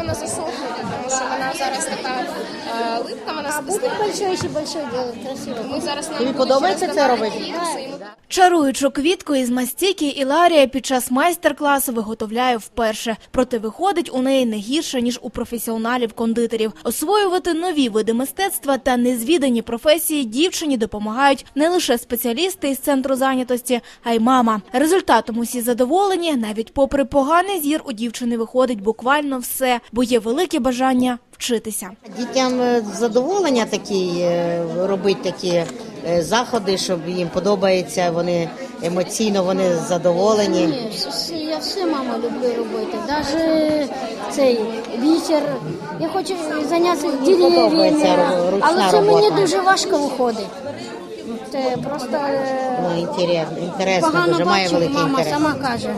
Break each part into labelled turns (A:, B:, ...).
A: вона засохне, тому що вона зараз така е, липка, вона
B: А будет большой, еще большой делать, красиво.
A: Ми зараз нам
C: Тобі
A: будуть
C: подобається це робити?
A: віруси, і ми
D: Чаруючу квітку із мастіки Іларія під час майстер-класу виготовляє вперше. Проте виходить у неї не гірше, ніж у професіоналів-кондитерів. Освоювати нові види мистецтва та незвідані професії дівчині допомагають не лише спеціалісти із центру зайнятості, а й мама. Результатом усі задоволені, навіть попри поганий зір у дівчини виходить буквально все, бо є велике бажання вчитися.
C: Дітям е, задоволення такі е, робити такі е, заходи, щоб їм подобається. Вони емоційно вони задоволені.
B: Ні, я все, мама, люблю робити. Навіть цей бісер. Я хочу зайнятися дерев'ями, але це мені дуже важко виходить. Це просто
C: Ну інтересно, інтересно
B: погано
C: дуже має великий
B: мама
C: інтерес.
B: сама каже.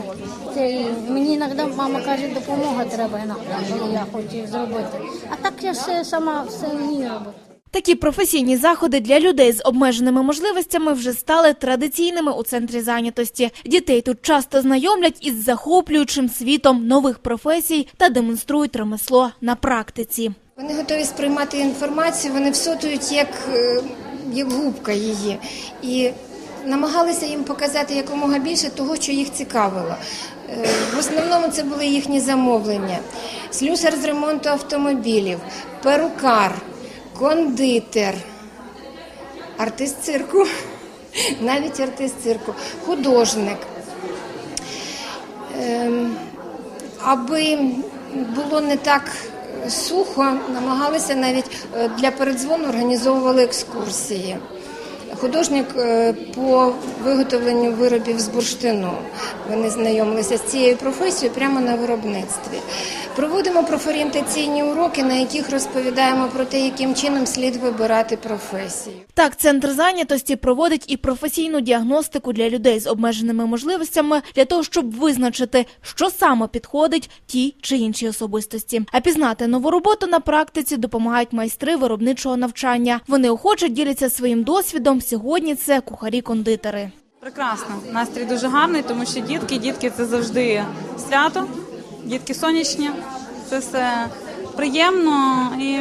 B: Це, мені іноді мама каже, допомога треба іноді, коли я хочу зробити. А так я все сама все вмію робити.
D: Такі професійні заходи для людей з обмеженими можливостями вже стали традиційними у центрі зайнятості. Дітей тут часто знайомлять із захоплюючим світом нових професій та демонструють ремесло на практиці.
E: Вони готові сприймати інформацію, вони всотують як, е, як губка її. І намагалися їм показати якомога більше того, що їх цікавило. В основному це були їхні замовлення: слюсар з ремонту автомобілів, перукар, кондитер, артист цирку, навіть артист цирку, художник. Ем, аби було не так сухо, намагалися навіть е, для передзвону організовували екскурсії. Художник е, по виготовленню виробів з бурштину. Вони знайомилися з цією професією прямо на виробництві. Проводимо профорієнтаційні уроки, на яких розповідаємо про те, яким чином слід вибирати професію.
D: Так, центр зайнятості проводить і професійну діагностику для людей з обмеженими можливостями для того, щоб визначити, що саме підходить тій чи іншій особистості. А пізнати нову роботу на практиці допомагають майстри виробничого навчання. Вони охоче діляться своїм досвідом. Сьогодні це кухарі-кондитери.
F: Прекрасно. Настрій дуже гарний, тому що дітки, дітки це завжди свято, дітки сонячні, це все приємно і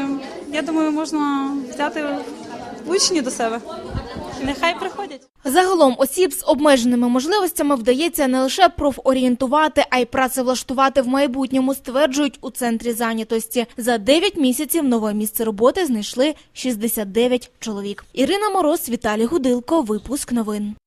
F: я думаю, можна взяти учні до себе. Нехай приходять.
D: Загалом осіб з обмеженими можливостями вдається не лише профорієнтувати, а й працевлаштувати в майбутньому, стверджують у центрі зайнятості. За 9 місяців нове місце роботи знайшли 69 чоловік. Ірина Мороз, Віталій Гудилко. Випуск новин.